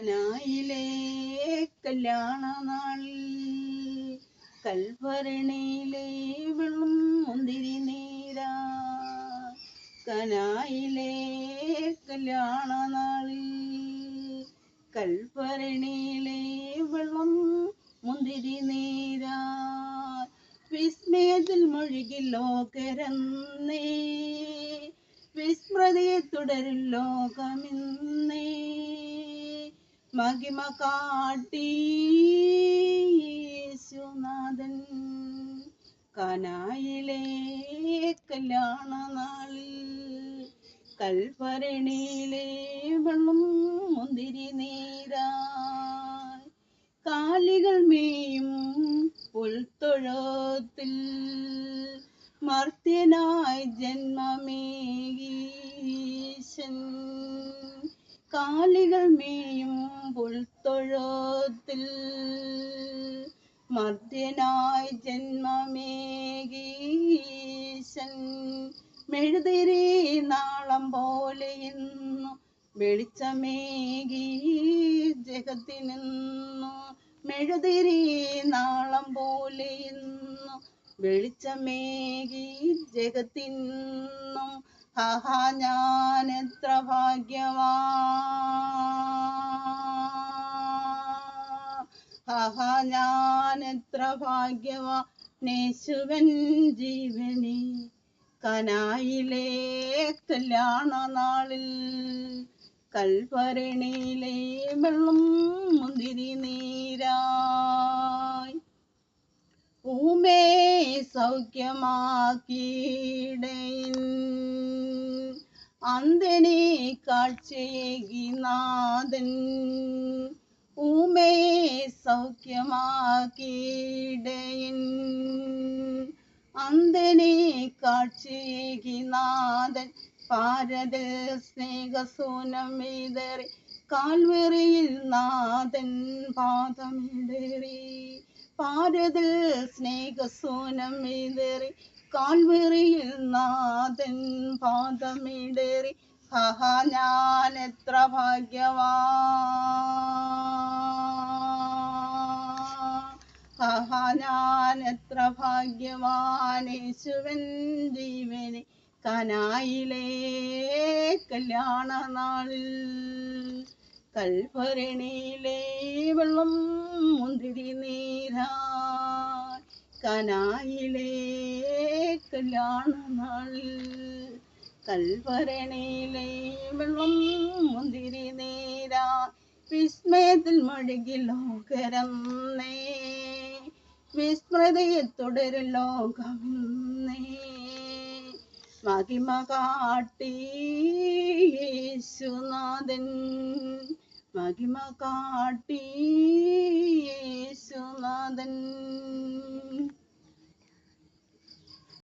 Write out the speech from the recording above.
കനായിലെ കല്യാണ നാളിൽ കൽഭരണിയിലെ വെള്ളം മുന്തിരി നീരാ. കനായിലെ കല്യാണ നാളിൽ കൽഭരണിയിലെ വെള്ളം മുന്തിരി നീരാ. വിസ്മയത്തിൽ മുഴുകി ലോകരന്നേ. വിസ്മൃതിയെ തുടരും ലോകമിന്നേ. മഹിമ കാട്ടി യേശുനാഥൻ. കനായിലെ കല്യാണ നാളിൽ കൽപ്പരണിയിലെ വെള്ളം മുന്തിരി നീരായി. കാലികൾ മേയും പുൽത്തൊഴത്തിൽ മർത്യനായി ജന്മമേകീശൻ കാലികൾ മേയും പുൽത്തൊഴത്തിൽ മർദ്യനായി ജന്മമേകീശൻ മെഴുതിരി നാളം പോലെ ഇന്നു വെളിച്ചമേകി ജഗത്തിനിന്നു മെഴുതിരി നാളം പോലെ ഇന്നു വെളിച്ചമേകി ജഗത്തിന്നും ഹഹ ഞാൻ എത്ര ഭാഗ്യവാ ഹഹ ഞാൻ എത്ര ജീവനെ. കനായിലെ കല്യാണ നാളിൽ കൽപ്പരണിയിലെ വെള്ളം മുന്തിരി നീരായി. ഊമേ സൗഖ്യമാക്കിയിടയിൻ അന്തനെ കാഴ്ചയേകി നാഥൻ. സൗഖ്യമാക്കിയിടയിൻ അന്തനെ കാഴ്ചയേകി നാഥൻ ഭാരത സ്നേഹസൂനം എഴുതറി. കാൽവെറിയിൽ നാഥൻ പാദമിടറി. പാരതിൽ സ്നേഹസൂനമേതറി കാൽവെറിയിൽ നാഥൻ പാദമിടറി. ഹഹ ഞാൻ എത്ര ഭാഗ്യവാ. ഭാഗ്യവാൻ യേശുവൻ ജീവനെ കനായിലേ കല്യാണ നാളിൽ കൽഭരണിയിലെ വെള്ളം മുന്തിരി നീരാ കനായിലെ കല്യാണ നാളിൽ കൽഭരണിയിലെ വെള്ളം മുന്തിരി നീരാ വിസ്മയത്തിൽ മുഴുകി ലോകരന്നേ. വിസ്മൃതിയെ തുടരും ലോകമെന്നേ മഹിമ കാട്ടി യേശുനാഥൻ. മഹിമ കാട്ടി